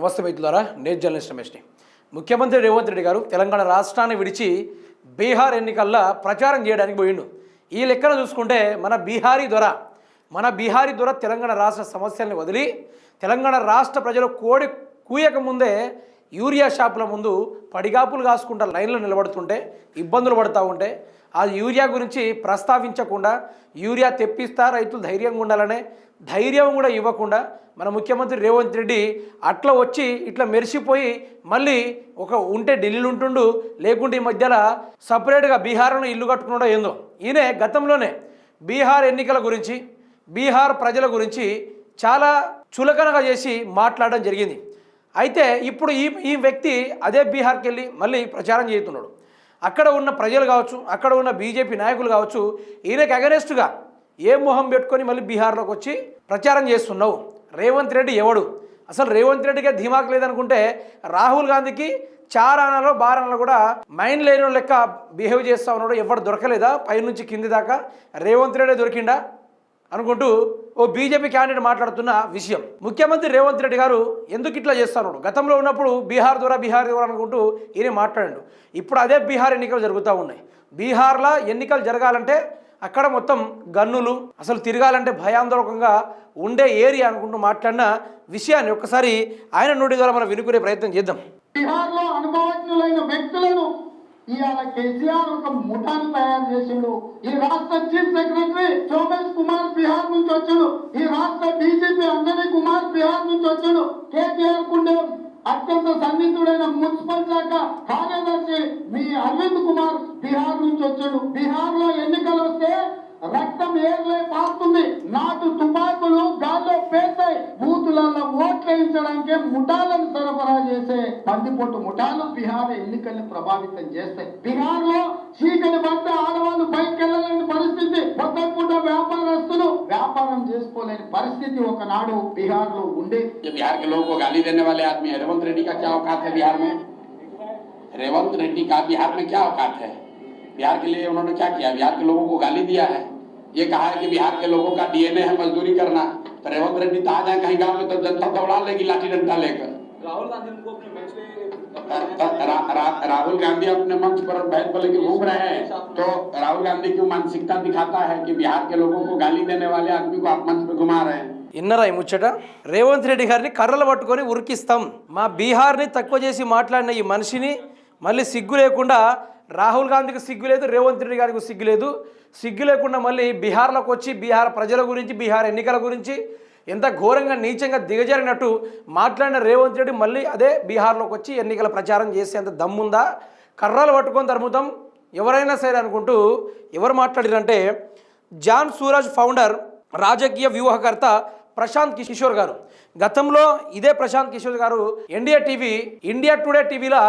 నమస్తే మిత్రులారా నేను జర్నలిస్ట్ రమేష్ని. ముఖ్యమంత్రి రేవంత్ రెడ్డి గారు తెలంగాణ రాష్ట్రాన్ని విడిచి బీహార్ ఎన్నికల్లో ప్రచారం చేయడానికి పోయిండు. ఈ లెక్కన చూసుకుంటే మన బీహారీ దొర మన బీహారీ దొర తెలంగాణ రాష్ట్ర సమస్యల్ని వదిలి తెలంగాణ రాష్ట్ర ప్రజలు కోడి కూయక ముందే యూరియా షాపుల ముందు పడిగాపులు కాసుకుంటా లైన్లో నిలబడుతుంటే ఇబ్బందులు పడుతూ ఉంటే ఆ యూరియా గురించి ప్రస్తావించకుండా యూరియా తెప్పిస్తా రైతులు ధైర్యంగా ఉండాలనే ధైర్యం కూడా ఇవ్వకుండా మన ముఖ్యమంత్రి రేవంత్ రెడ్డి అట్లా వచ్చి ఇట్లా మెరిసిపోయి మళ్ళీ ఒక ఉంటే ఢిల్లీలో ఉంటుండు లేకుంటే ఈ మధ్యలో సపరేట్గా బీహార్ను ఇల్లు కట్టుకున్నాడో ఏందో. ఈయన గతంలోనే బీహార్ ఎన్నికల గురించి బీహార్ ప్రజల గురించి చాలా చులకనగా చేసి మాట్లాడడం జరిగింది. అయితే ఇప్పుడు ఈ ఈ వ్యక్తి అదే బీహార్కి వెళ్ళి మళ్ళీ ప్రచారం చేస్తున్నాడు. అక్కడ ఉన్న ప్రజలు కావచ్చు అక్కడ ఉన్న బీజేపీ నాయకులు కావచ్చు ఈయనకి అగనెస్ట్గా ఏ మొహం పెట్టుకొని మళ్ళీ బీహార్లోకి వచ్చి ప్రచారం చేస్తున్నావు? రేవంత్ రెడ్డి ఎవడు? అసలు రేవంత్ రెడ్డికే ధీమాకు లేదనుకుంటే రాహుల్ గాంధీకి చారానలో బారానలో కూడా మైండ్ లేని లెక్క బిహేవ్ చేస్తా ఉన్నాడు. ఎవడు దొరకలేదా? పైనుంచి కింది దాకా. రేవంత్ రెడ్డి దొరికిండా? అనుకుంటూ ఓ బీజేపీ క్యాండిడేట్ మాట్లాడుతున్న విషయం. ముఖ్యమంత్రి రేవంత్ రెడ్డి గారు ఎందుకు ఇట్లా చేస్తున్నాడు గతంలో ఉన్నప్పుడు బీహార్ ద్వారా బీహార్ ద్వారా అనుకుంటూ ఈయన మాట్లాడాడు. ఇప్పుడు అదే బీహార్ ఎన్నికలు జరుగుతూ ఉన్నాయి. బీహార్లో ఎన్నికలు జరగాలంటే అక్కడ మొత్తం గన్నులు అసలు తిరగాలంటే భయాందోళకంగా ఉండే ఏరియా అనుకుంటూ మాట్లాడిన విషయాన్ని ఒక్కసారి ఆయన నుండి ద్వారా మనం వినుకునే ప్రయత్నం చేద్దాం. బీహార్లో అనుభవజ్ఞులైన వ్యక్తులను ఇవాళ కేసీఆర్ ఒక ముఠాను తయారు చేసిండు. ఈ రాష్ట్ర చీఫ్ సెక్రటరీ సోమేష్ కుమార్ బీహార్ నుంచి వచ్చాడు. ఈ రాష్ట్ర డీజీపీ అంజనీ కుమార్ బీహార్ నుంచి వచ్చాడు. కేసీఆర్ కుండే అత్యంత సన్నిహితుడైన మున్సిపల్ శాఖ కార్యదర్శి మీ అరవింద్ కుమార్ బీహార్ నుంచి వచ్చాడు. బీహార్లో ఎన్నికలు వస్తే రక్తం ఏర్లే పారుతుంది. నాటు తుపాకులు గాల్లో పేస్తాయి. బూతులలో ఓట్లు వేయించడానికే ముఠాలను సరఫరా చేసే బందిపోటు ముఠాలు బీహార్ ఎన్నికల్ని ప్రభావితం చేస్తాయి బీహార్ లో చీకటి పడితే ఆడవాళ్ళు బయటకు వెళ్ళలేని పరిస్థితి పొద్దు పూట వ్యాపారస్తులు వ్యాపారం చేసుకోలేని పరిస్థితి ఒకనాడు బీహార్ లో ఉండేది ये बिहार के लोगों को गाली देने वाले आदमी है रेवंत रेड्डी का क्या औकात है बिहार में रेवंत रेड्डी का बिहार में क्या औकात है बिहार के लिए उन्होंने क्या किया बिहार के लोगों को गाली दिया है ये कहा है कि बिहार के लोगों का डीएनए है मजदूरी करना तो रेवंत रेड्डी तो आ जाए कहीं गांव में तो जनता दौड़ा लेगी लाठी डंडा लेकर राहुल गांधी उनको अपने मंच रा, रा, रा, राहुल गांधी अपने मंच पर बैठ पर लेके घूम रहे हैं तो राहुल गांधी की मानसिकता दिखाता है कि बिहार के लोगों को गाली देने वाले आदमी को आप मंच पे घुमा रहे हैं ఇన్నరా ఈ ముచ్చట రేవంత్ రెడ్డి గారిని కర్రలు పట్టుకొని ఉరికిస్తాం మా బీహార్ని తక్కువ చేసి మాట్లాడిన ఈ మనిషిని మళ్ళీ సిగ్గు లేకుండా రాహుల్ గాంధీకి సిగ్గు లేదు రేవంత్ రెడ్డి గారికి సిగ్గు లేదు. సిగ్గు లేకుండా మళ్ళీ బీహార్లోకి వచ్చి బీహార్ ప్రజల గురించి బీహార్ ఎన్నికల గురించి ఎంత ఘోరంగా నీచంగా దిగజారినట్టు మాట్లాడిన రేవంత్ రెడ్డి మళ్ళీ అదే బీహార్లోకి వచ్చి ఎన్నికల ప్రచారం చేసేంత దమ్ముందా? కర్రలు పట్టుకొని తరుముతాం. ఎవరైనా సరే అనుకుంటూ ఎవరు మాట్లాడారంటే జాన్ సూరజ్ ఫౌండర్ రాజకీయ వ్యూహకర్త ప్రశాంత్ కిషోర్ గారు. గతంలో ఇదే ప్రశాంత్ కిషోర్ గారు ఎన్డీఏ టీవీ ఇండియా టుడే టీవీలో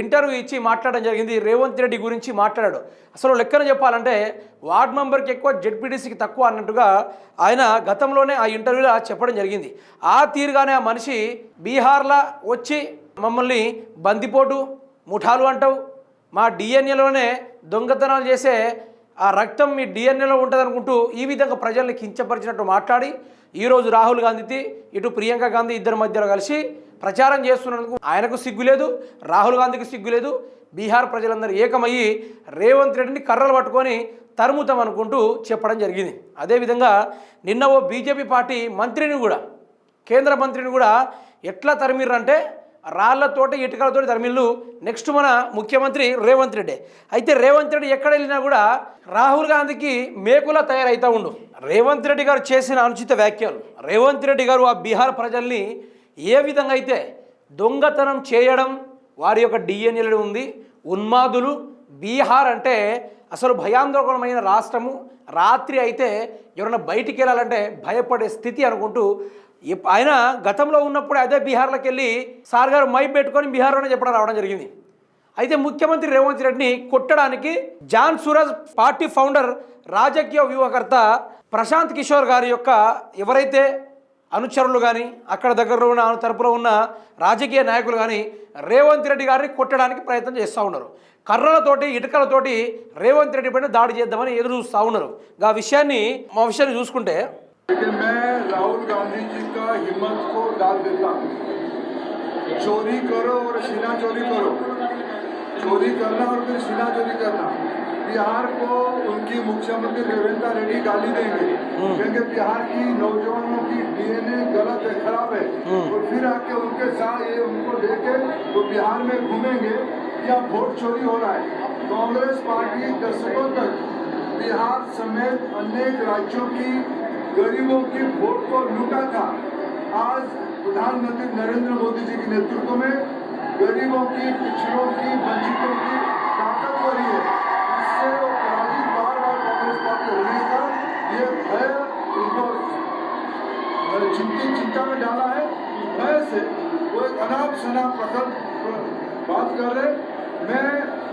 ఇంటర్వ్యూ ఇచ్చి మాట్లాడడం జరిగింది. రేవంత్ రెడ్డి గురించి మాట్లాడాడు. అసలు లెక్కన చెప్పాలంటే వార్డ్ మెంబర్కి ఎక్కువ జెడ్పీటీసీకి తక్కువ అన్నట్టుగా ఆయన గతంలోనే ఆ ఇంటర్వ్యూలో చెప్పడం జరిగింది. ఆ తీరుగానే ఆ మనిషి బీహార్లో వచ్చి మమ్మల్ని బందిపోటు ముఠాలు అంటావు. మా డిఎన్ఏలోనే దొంగతనాలు చేసే ఆ రక్తం మీ డిఎన్ఏలో ఉంటుంది అనుకుంటూ ఈ విధంగా ప్రజల్ని కించపరిచినట్టు మాట్లాడి ఈరోజు రాహుల్ గాంధీ ఇటు ప్రియాంక గాంధీ ఇద్దరి మధ్యలో కలిసి ప్రచారం చేస్తున్నందుకు ఆయనకు సిగ్గు లేదు రాహుల్ గాంధీకి సిగ్గు లేదు. బీహార్ ప్రజలందరూ ఏకమయ్యి రేవంత్ రెడ్డిని కర్రలు పట్టుకొని తరుముతాం అనుకుంటూ చెప్పడం జరిగింది. అదేవిధంగా నిన్న ఓ బీజేపీ పార్టీ మంత్రిని కూడా కేంద్ర మంత్రిని కూడా ఎట్లా తరిమిర్రంటే రాళ్ళతోటి ఇటుకలతోటి తరిమిళ్ళు నెక్స్ట్ మన ముఖ్యమంత్రి రేవంత్ రెడ్డి. అయితే రేవంత్ రెడ్డి ఎక్కడ వెళ్ళినా కూడా రాహుల్ గాంధీకి మేకులా తయారవుతూ ఉండు. రేవంత్ రెడ్డి గారు చేసిన అనుచిత వ్యాఖ్యలు. రేవంత్ రెడ్డి గారు ఆ బీహార్ ప్రజల్ని ఏ విధంగా అయితే దొంగతనం చేయడం వారి యొక్క డిఎన్ఏలో ఉంది. ఉన్మాదులు బీహార్ అంటే అసలు భయాందోళనమైన రాష్ట్రము. రాత్రి అయితే ఎవరైనా బయటికి వెళ్ళాలంటే భయపడే స్థితి అనుకుంటూ ఆయన గతంలో ఉన్నప్పుడు అదే బీహార్లోకి వెళ్ళి సార్ గారు మై పెట్టుకొని బీహార్లోనే చెప్పడం రావడం జరిగింది. అయితే ముఖ్యమంత్రి రేవంత్ రెడ్డిని కొట్టడానికి జాన్ సూరజ్ పార్టీ ఫౌండర్ రాజకీయ వ్యూహకర్త ప్రశాంత్ కిషోర్ గారి యొక్క ఎవరైతే అనుచరులు కానీ అక్కడ దగ్గరలో ఉన్న తరపులో ఉన్న రాజకీయ నాయకులు కానీ రేవంత్ రెడ్డి గారిని కొట్టడానికి ప్రయత్నం చేస్తూ ఉన్నారు. కర్రలతోటి ఇటుకలతోటి రేవంత్ రెడ్డి పైన దాడి చేద్దామని ఎదురు చూస్తూ ఉన్నారు. ఆ విషయాన్ని మా విషయాన్ని చూసుకుంటే लेकिन मैं राहुल गांधी जी का हिम्मत को डाल देता हूँ। चोरी करो और शीना चोरी करो। चोरी करना और फिर शीना चोरी करना। बिहार को उनकी मुख्यमंत्री रेवेंद्र रेड्डी गाली देंगे। क्योंकि बिहार की नौजवानों की डीएनए गलत है खराब है। और फिर आके उनके साथ ये उनको लेके वो बिहार में घूमेंगे या वोट चोरी हो रहा है। कांग्रेस पार्टी दशकों तक बिहार समेत अनेक राज्यों की गरीबों की वोट को लूटा था आज प्रधानमंत्री नरेंद्र मोदी जी के नेतृत्व में गरीबों की, पिछड़ों की, वंचितों की ताकत बढ़ी है। इससे वो पराजित बार बार कांग्रेस पार्टी होने का ये भय उनको चिंतित चिंता में डाला है। भय से वो एक अनाप शनाप प्रकल्प बात कर रहे मैं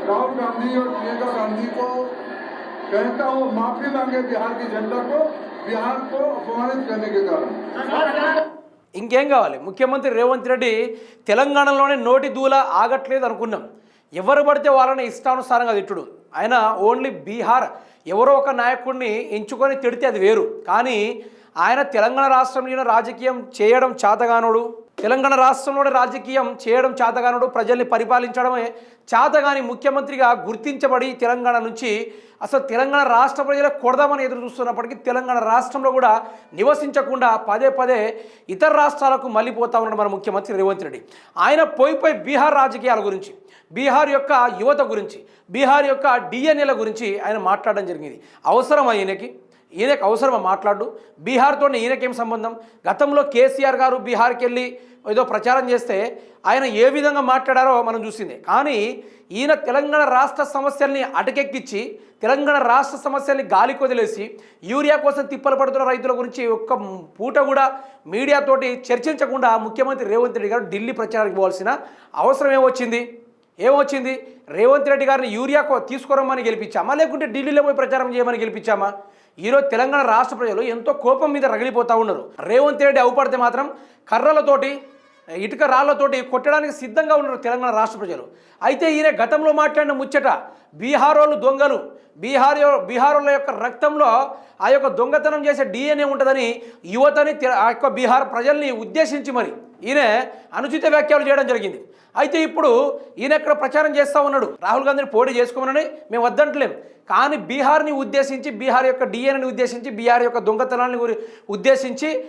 राहुल गांधी और प्रियंका गांधी को कहता हूँ, माफ़ी मांगे बिहार की जनता को। बिहार को अपमानित करने के कारण ఇంకేం కావాలి ముఖ్యమంత్రి రేవంత్ రెడ్డి తెలంగాణలోనే నోటి దూల ఆగట్లేదు అనుకున్నాం ఎవరు పడితే వాళ్ళని ఇష్టానుసారంగా తిట్టుడు ఆయన ఓన్లీ బీహార్ ఎవరో ఒక నాయకుడిని ఎంచుకొని తిడితే అది వేరు కానీ ఆయన తెలంగాణ రాష్ట్రంలో రాజకీయం చేయడం చేతగానుడు తెలంగాణ రాష్ట్రంలోనే రాజకీయం చేయడం చాతగానుడు ప్రజల్ని పరిపాలించడమే చేతగాని ముఖ్యమంత్రిగా గుర్తించబడి తెలంగాణ నుంచి అసలు తెలంగాణ రాష్ట్ర ప్రజలకు కొడదామని ఎదురు చూస్తున్నప్పటికీ తెలంగాణ రాష్ట్రంలో కూడా నివసించకుండా పదే పదే ఇతర రాష్ట్రాలకు మళ్ళీపోతా ఉన్నాడు మన ముఖ్యమంత్రి రేవంత్ రెడ్డి. ఆయన పోయిపోయి బీహార్ రాజకీయాల గురించి బీహార్ యొక్క యువత గురించి బీహార్ యొక్క డిఎన్ఏల గురించి ఆయన మాట్లాడడం జరిగింది. అవసరం ఈయనకి? ఈయనకు అవసరమా మాట్లాడు? బీహార్తో ఈయనకేం సంబంధం? గతంలో కేసీఆర్ గారు బీహార్కి వెళ్ళి ఏదో ప్రచారం చేస్తే ఆయన ఏ విధంగా మాట్లాడారో మనం చూసింది. కానీ ఈయన తెలంగాణ రాష్ట్ర సమస్యల్ని అటకెక్కించి తెలంగాణ రాష్ట్ర సమస్యల్ని గాలి వదిలేసి యూరియా కోసం తిప్పలు పడుతున్న రైతుల గురించి ఒక్క పూట కూడా మీడియాతోటి చర్చించకుండా ముఖ్యమంత్రి రేవంత్ రెడ్డి గారు ఢిల్లీ ప్రచారానికి పోవాల్సిన అవసరం ఏమొచ్చింది? ఏమొచ్చింది? రేవంత్ రెడ్డి గారిని యూరియా కో- తీసుకురమ్మని గెలిపించామా? లేకుంటే ఢిల్లీలో పోయి ప్రచారం చేయమని గెలిపించామా? ఈరోజు తెలంగాణ రాష్ట్ర ప్రజలు ఎంతో కోపం మీద రగిలిపోతూ ఉన్నారు. రేవంత్ రెడ్డి అవుపడితే మాత్రం కర్రలతోటి ఇటుక రాళ్ళతోటి కొట్టడానికి సిద్ధంగా ఉన్నారు తెలంగాణ రాష్ట్ర ప్రజలు. అయితే ఈయన గతంలో మాట్లాడిన ముచ్చట బీహార్ వాళ్ళు దొంగలు. బీహార్ బీహారుల యొక్క రక్తంలో ఆ యొక్క దొంగతనం చేసే డిఎన్ఏ ఉంటుందని యువతని తె- ఆ యొక్క బీహార్ ప్రజల్ని ఉద్దేశించి మరి ఈయన అనుచిత వ్యాఖ్యలు చేయడం జరిగింది. అయితే ఇప్పుడు ఈయన ఇక్కడ ప్రచారం చేస్తూ ఉన్నాడు? రాహుల్ గాంధీని పోటీ చేసుకోమని మేము వద్దంటలేం. కానీ బీహార్ని ఉద్దేశించి బీహార్ యొక్క డిఎన్ఏని ఉద్దేశించి బీహార్ యొక్క దొంగతనాన్ని ఉద్దేశించి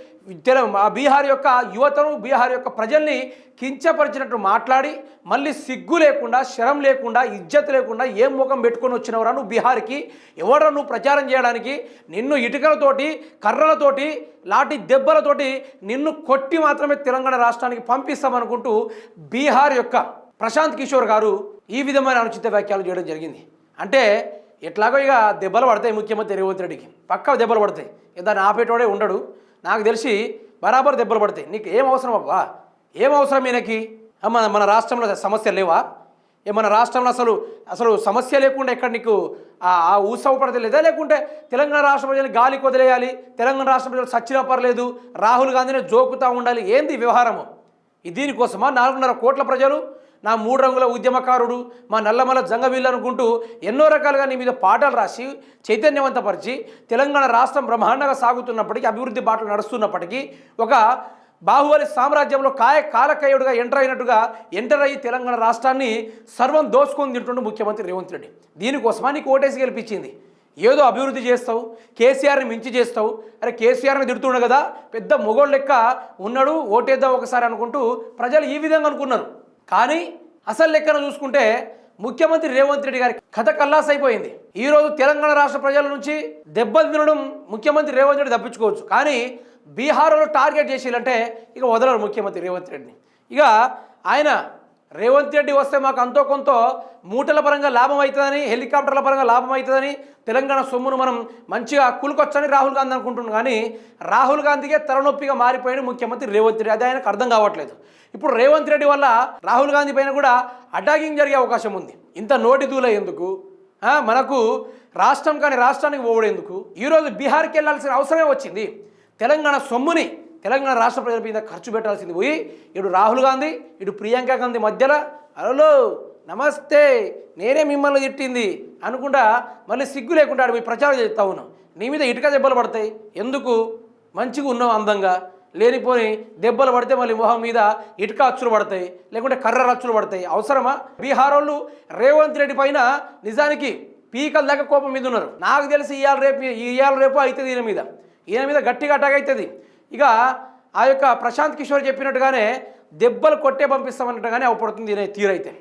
తెల ఆ బీహార్ యొక్క యువతను బీహార్ యొక్క ప్రజల్ని కించపరిచినట్టు మాట్లాడి మళ్ళీ సిగ్గు లేకుండా శరం లేకుండా ఇజ్జత్ లేకుండా ఏం ముఖం పెట్టుకొని వచ్చినవరా నువ్వు బీహార్కి? ఎవరా నువ్వు ప్రచారం చేయడానికి? నిన్ను ఇటుకలతోటి కర్రలతోటి లాటి దెబ్బలతోటి నిన్ను కొట్టి మాత్రమే తెలంగాణ రాష్ట్రానికి పంపిస్తామనుకుంటూ బీహార్ యొక్క ప్రశాంత్ కిషోర్ గారు ఈ విధమైన అనుచిత వ్యాఖ్యలు చేయడం జరిగింది. అంటే ఎట్లాగో ఇక దెబ్బలు పడతాయి ముఖ్యమంత్రి రేవంత్ రెడ్డికి. పక్క దెబ్బలు పడతాయి. దాన్ని ఆపేటోడే ఉండడు. నాకు తెలిసి బరాబర్ దెబ్బలు పడతాయి. నీకు ఏం అవసరం అబ్బా? ఏం అవసరం ఈయనకి? మన మన రాష్ట్రంలో సమస్యలు లేవా? ఏ మన రాష్ట్రంలో అసలు అసలు సమస్య లేకుండా ఎక్కడ నీకు ఆ ఉత్సవ ఊసవ పడత లేదా? లేకుంటే తెలంగాణ రాష్ట్ర ప్రజలు గాలి కొదిలేయాలి తెలంగాణ రాష్ట్ర ప్రజలు సచ్చినా పర్లేదు రాహుల్ గాంధీని జోకుతా ఉండాలి. ఏంది వ్యవహారము? దీనికోసమా? నాలుగున్నర కోట్ల ప్రజలు నా మూడు రంగుల ఉద్యమకారుడు మా నల్లమల జంగవీళ్ళు అనుకుంటూ ఎన్నో రకాలుగా నీ మీద పాటలు రాసి చైతన్యవంతపరిచి తెలంగాణ రాష్ట్రం బ్రహ్మాండంగా సాగుతున్నప్పటికీ అభివృద్ధి బాటలు నడుస్తున్నప్పటికీ ఒక బాహుబలి సామ్రాజ్యంలో కాయ కాలకయుడుగా ఎంటర్ అయినట్టుగా ఎంటర్ అయ్యి తెలంగాణ రాష్ట్రాన్ని సర్వం దోసుకొని తింటుండే ముఖ్యమంత్రి రేవంత్ రెడ్డి. దీనికోసమా నీకు ఓటేసి గెలిపించింది? ఏదో అభివృద్ధి చేస్తావు కేసీఆర్ని మించి చేస్తావు అరే కేసీఆర్ని తిడుతుండే కదా పెద్ద మొగోడు లెక్క ఉన్నాడు ఓటేద్దాం ఒకసారి అనుకుంటూ ప్రజలు ఈ విధంగా అనుకున్నారు. కానీ అసలు లెక్కన చూసుకుంటే ముఖ్యమంత్రి రేవంత్ రెడ్డి గారి కథ కల్లాస్ అయిపోయింది ఈరోజు తెలంగాణ రాష్ట్ర ప్రజల నుంచి దెబ్బలు తినడం ముఖ్యమంత్రి రేవంత్ రెడ్డి తప్పించుకోవచ్చు. కానీ బీహార్లో టార్గెట్ చేసేయాలంటే ఇక వదలరు ముఖ్యమంత్రి రేవంత్ రెడ్డిని. ఇక ఆయన రేవంత్ రెడ్డి వస్తే మాకు అంతో కొంత మూటల పరంగా లాభం అవుతుందని హెలికాప్టర్ల పరంగా లాభం అవుతుందని తెలంగాణ సొమ్మును మనం మంచిగా కూలుకొచ్చని రాహుల్ గాంధీ అనుకుంటున్నాం. కానీ రాహుల్ గాంధీకే తలనొప్పిగా మారిపోయిన ముఖ్యమంత్రి రేవంత్ రెడ్డి. అది ఆయనకు అర్థం కావట్లేదు. ఇప్పుడు రేవంత్ రెడ్డి వల్ల రాహుల్ గాంధీ పైన కూడా అటాకింగ్ జరిగే అవకాశం ఉంది. ఇంత నోటి దూల ఎందుకు? మనకు రాష్ట్రం కానీ రాష్ట్రానికి పోవడేందుకు ఈరోజు బీహార్కి వెళ్ళాల్సిన అవసరమే వచ్చింది. తెలంగాణ సొమ్ముని తెలంగాణ రాష్ట్ర ప్రజల మీద ఖర్చు పెట్టాల్సింది పోయి ఇటు రాహుల్ గాంధీ ఇటు ప్రియాంక గాంధీ మధ్యలో అలలో నమస్తే నేనే మిమ్మల్ని తిట్టింది అనుకుంటా మళ్ళీ సిగ్గు లేకుండా ఆడ పోయి ప్రచారం చేస్తా ఉన్నాం నీ మీద ఇటుక దెబ్బలు పడతాయి. ఎందుకు? మంచిగా ఉన్నావు అందంగా. లేనిపోని దెబ్బలు పడితే మళ్ళీ మొహం మీద ఇటుక అచ్చులు పడతాయి. లేకుంటే కర్ర అచ్చులు పడతాయి. అవసరమా? బీహార్ వాళ్ళు రేవంత్ రెడ్డి పైన నిజానికి పీకల దాకా కోపం మీద ఉన్నారు. నాకు తెలిసి ఇవాళ రేపు ఇవాళ రేపు అవుతుంది ఈయన మీద. ఈయన మీద గట్టిగా అటాక్ అవుతుంది. ఇక ఆ యొక్క ప్రశాంత్ కిషోర్ చెప్పినట్టుగానే దెబ్బలు కొట్టే పంపిస్తామన్నట్టుగానే అవపడుతుంది తీరైతే.